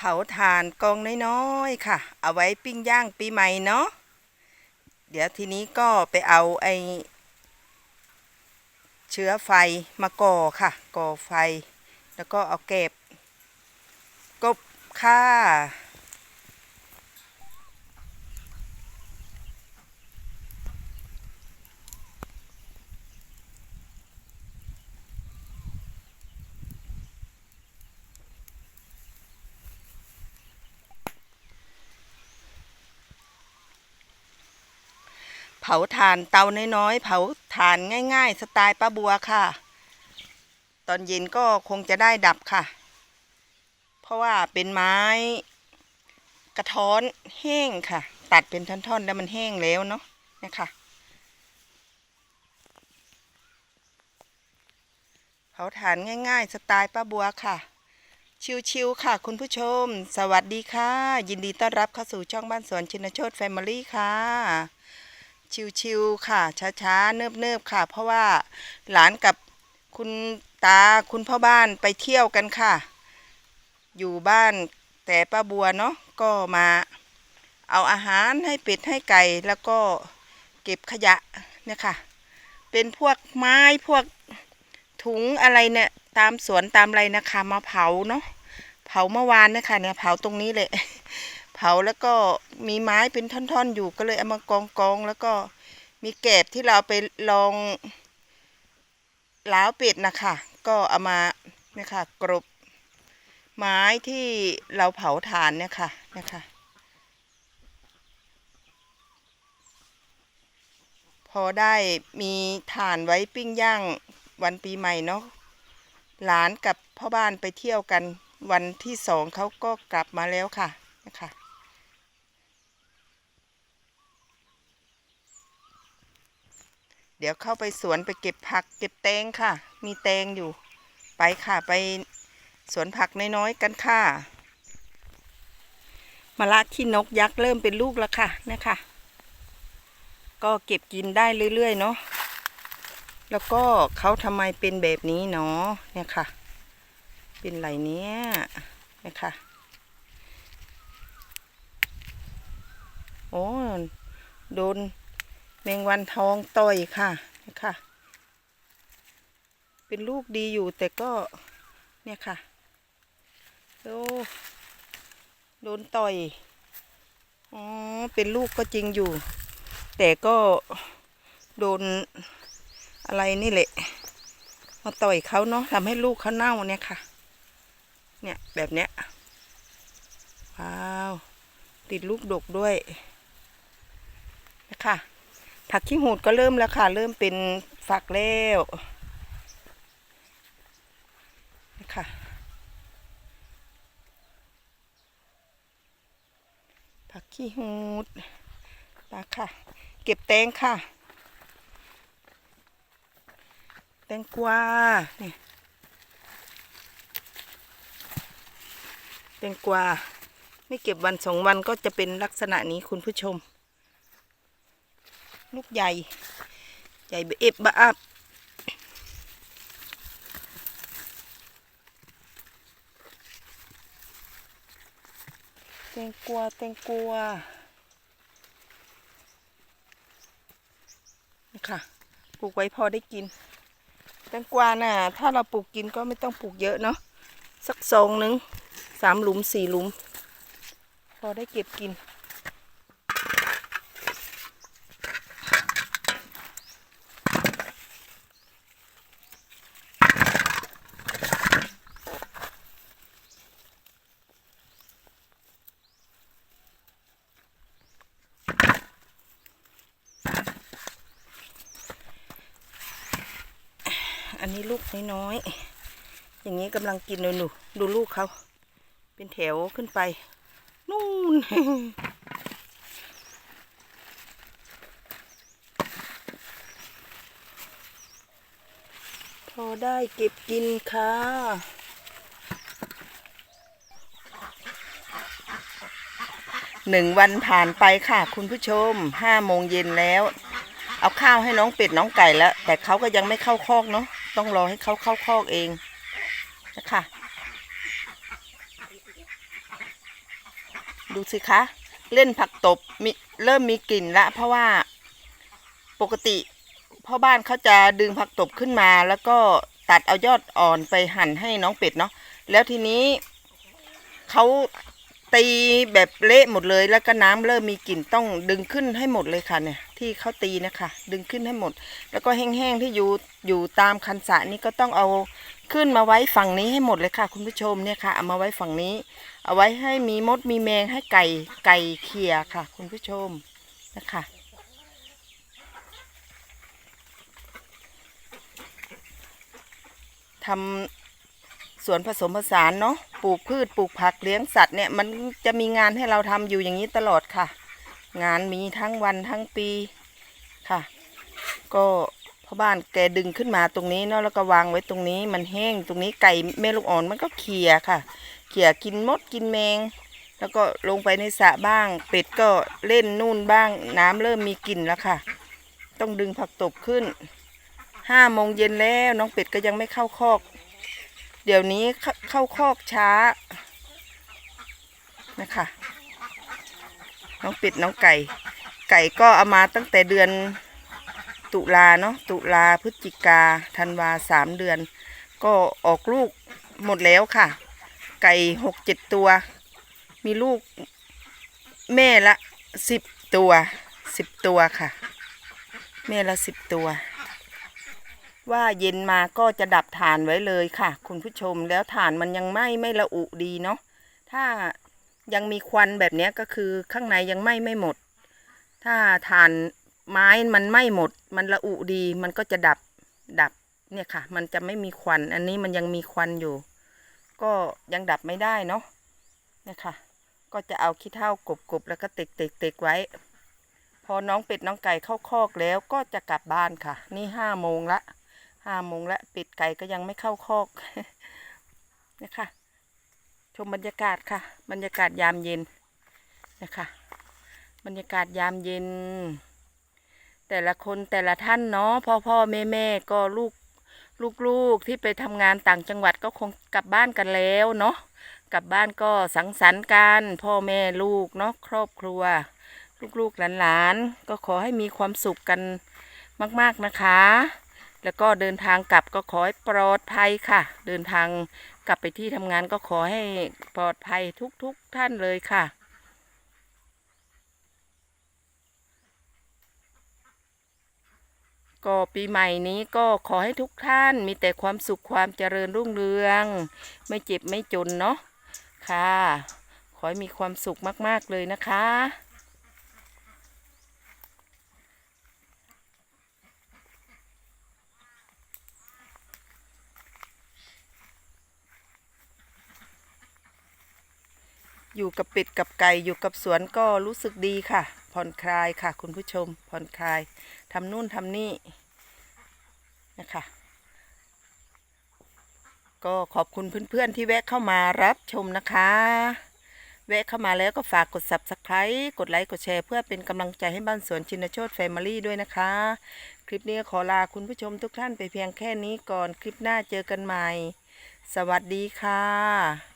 เผาถ่านกองน้อยๆค่ะ เอาไว้ปิ้งย่างปีใหม่เนาะเดี๋ยวทีนี้ก็ไปเอาไอเชื้อไฟมาก่อค่ะ ก่อไฟ แล้วก็เอาเก็บกบค่า ผาถ่านเตาน้อยๆ เผาถ่านง่ายๆ สไตล์ป้าบัวค่ะ ตอนเย็นก็คงจะได้ดับค่ะ เพราะว่าเป็นไม้ กระท้อนแห้งค่ะ ตัดเป็นท่อนๆ แล้วมันแห้งแล้วเนาะนี่ค่ะเผาถ่านง่ายๆ สไตล์ป้าบัวค่ะ ชิวๆค่ะ คุณผู้ชม สวัสดีค่ะ ยินดีต้อนรับเข้าสู่ช่องบ้านสวนชินโชตแฟมิลี่ค่ะ ชิวๆค่ะ ช้าๆ เนิบๆ ค่ะ เพราะว่าหลานกับคุณตาคุณพ่อบ้านไปเที่ยวกันค่ะ อยู่บ้านแต่ป้าบัวเนาะก็มาเอาอาหารให้เป็ดให้ไก่แล้วก็เก็บขยะเนี่ยค่ะ เป็นพวกไม้พวกถุงอะไรเนี่ยตามสวนตามอะไรนะคะมาเผาเนาะเผาเมื่อวานนี่ยค่ะเนี่ยเผาตรงนี้เลย เผาแล้วก็มีไม้เป็นท่อนๆ อยู่ก็เลยเอามากองกองๆแล้วก็มีแกบที่เราไปลองล้าวเป็ดนะคะก็เอามาเนี่ยค่ะกรบไม้ที่เราเผาถ่านเนี่ยค่ะเนี่ยค่ะ พอได้มีถ่านไว้ปิ้งย่างวันปีใหม่เนาะหลานกับพ่อบ้านไปเที่ยวกันวันที่สองเขาก็กลับมาแล้วค่ะนะคะ เดี๋ยวเข้าไปสวนไปเก็บผักเก็บแตงค่ะ มีแตงอยู่ ไปค่ะไปสวนผักน้อยๆกันค่ะมะละขี้นกยักษ์เริ่มเป็นลูกแล้วค่ะเนะคะ ก็เก็บกินได้เรื่อยๆเนาะแล้วก็เขาทำไมเป็นแบบนี้เนาะเนี่ยค่ะ เป็นไรเนี้ยเนี่ยค่ะโอ้โดน มงวันทองต่อยค่ะนะคะเป็นลูกดีอยู่แต่ก็เนี่ยค่ะโอ้โดนต่อยอ๋อเป็นลูกก็จริงอยู่ แต่ก็โดนอะไรนี่แหละมาต่อยเขาเนาะทำให้ลูกเขาเน่าเนี่ยค่ะ เนี่ยแบบเนี้ยว้าว ติดลูกดกด้วยนะคะ ผักขี้หูดก็เริ่มแล้วค่ะ เริ่มเป็นฝักแล้วนะคะผักขี้หูดนะค่ะ เก็บแตงค่ะ แตงกวาเนี่ยแตงกวาไม่เก็บวันสองวันก็จะเป็นลักษณะนี้คุณผู้ชม ลูกใหญ่ ใหญ่เบเอฟบะอับแตงกวาแตงกวานี่ค่ะปลูกไว้พอได้กิน แตงกวาน่ะ ถ้าเราปลูกกินก็ไม่ต้องปลูกเยอะเนาะสักซองหนึ่งสามหลุมสี่หลุม พอได้เก็บกิน อันนี้ลูกน้อยๆอย่างนี้กำลังกินเลยหนูดูลูกเขา เป็นแถวขึ้นไป นู่น พอได้เก็บกินค่ะหนึ่งวันผ่านไปค่ะ คุณผู้ชมห้าโมงเย็นแล้ว เอาข้าวให้น้องเป็ดน้องไก่แล้ว แต่เขาก็ยังไม่เข้าคอกเนาะ ต้องรอให้เขาเข้าคอกเองนะคะดูสิคะ เล่นผักตบมีเริ่มมีกลิ่นละ เพราะว่าปกติพ่อบ้านเขาจะดึงผักตบขึ้นมา แล้วก็ตัดเอายอดอ่อนไปหั่นให้น้องเป็ดเนาะแล้วทีนี้เขาตีแบบเละหมดเลยแล้วก็น้ำเริ่มมีกลิ่นต้องดึงขึ้นให้หมดเลยค่ะเนี่ย ที่เขาตีนะคะ ดึงขึ้นให้หมด แล้วก็แห้งๆที่อยู่อยู่ตามคันสะนี่ก็ต้องเอาขึ้นมาไว้ฝั่งนี้ให้หมดเลยค่ะ คุณผู้ชมเนี่ยค่ะเอามาไว้ฝั่งนี้ เอาไว้ให้มีมดมีแมงให้ไก่ไก่เขี่ยค่ะ คุณผู้ชมนะคะทำสวนผสมผสานเนาะปลูกพืชปลูกผักเลี้ยงสัตว์เนี่ยมันจะมีงานให้เราทำอยู่อย่างนี้ตลอดค่ะ งานมีทั้งวันทั้งปีค่ะ ก็พ่อบ้านแกดึงขึ้นมาตรงนี้เนาะแล้วก็วางไว้ตรงนี้มันแห้งตรงนี้ไก่แม่ลูกอ่อนมันก็เขี่ยค่ะ เขี่ยกินมดกินแมง แล้วก็ลงไปในสระบ้าง เป็ดก็เล่นนู่นบ้าง น้ำเริ่มมีกลิ่นแล้วค่ะ ต้องดึงผักตบขึ้นห้าโมงเย็นแล้วน้องเป็ดก็ยังไม่เข้าคอก เดี๋ยวนี้เข้าคอกช้านะคะ น้องเป็ดน้องไก่ ไก่ก็เอามาตั้งแต่เดือนตุลาเนาะตุลาพฤศจิกาธันวาสามเดือน ก็ออกลูกหมดแล้วค่ะ ไก่หกเจ็ดตัว มีลูกแม่ละสิบตัวสิบตัวค่ะ แม่ละสิบตัว ว่าเย็นมาก็จะดับฐานไว้เลยค่ะ คุณผู้ชมแล้วฐานมันยังไหม้ไม่ระอุดีเนาะถ้า ยังมีควันแบบนี้ก็คือข้างในยังไหม้ไม่หมด ถ้าฐานไม้มันไหม้หมด มันระอุดีมันก็จะดับดับเนี่ยค่ะ มันจะไม่มีควัน อันนี้มันยังมีควันอยู่ ก็ยังดับไม่ได้เนาะเนี่ยค่ะ ก็จะเอาขี้เถ้ากบกบๆแล้วก็ต็กต็กต็กไว้ พอน้องเป็ดน้องไก่เข้าคอกแล้วก็จะกลับบ้านค่ะ นี่ห้าโมงละห้าโมงละเป็ดไก่ก็ยังไม่เข้าคอกนะคะ ชมบรรยากาศค่ะ บรรยากาศยามเย็นนะคะ บรรยากาศยามเย็น แต่ละคนแต่ละท่านเนาะพ่อพ่อแม่แม่ก็ลูกลูกๆที่ไปทำงานต่างจังหวัดก็คงกลับบ้านกันแล้วเนาะกลับบ้านก็สังสรรค์กันพ่อแม่ลูกเนาะครอบครัว ลูกๆหลานๆก็ขอให้มีความสุขกันมาก ๆนะคะ แล้วก็เดินทางกลับก็ขอให้ปลอดภัยค่ะ เดินทาง กลับไปที่ทำงานก็ขอให้ปลอดภัยทุกๆท่านเลยค่ะ ก็ปีใหม่นี้ก็ขอให้ทุกท่านมีแต่ความสุขความเจริญรุ่งเรือง ไม่เจ็บไม่จนเนาะค่ะ ขอให้มีความสุขมาก ๆ เลยนะคะ อยู่กับเป็ดกับไก่อยู่กับสวนก็รู้สึกดีค่ะ ผ่อนคลายค่ะ คุณผู้ชมผ่อนคลายทำนู่นทำนี่นะคะก็ขอบคุณเพื่อนๆที่แวะเข้ามารับชมนะคะ แวะเข้ามาแล้วก็ฝากกด subscribe กดไลค์กดแชร์เพื่อเป็นกำลังใจให้บ้านสวนชินโชตแฟมิลี่ด้วยนะคะ คลิปนี้ขอลาคุณผู้ชมทุกท่านไปเพียงแค่นี้ก่อนคลิปหน้าเจอกันใหม่ สวัสดีค่ะ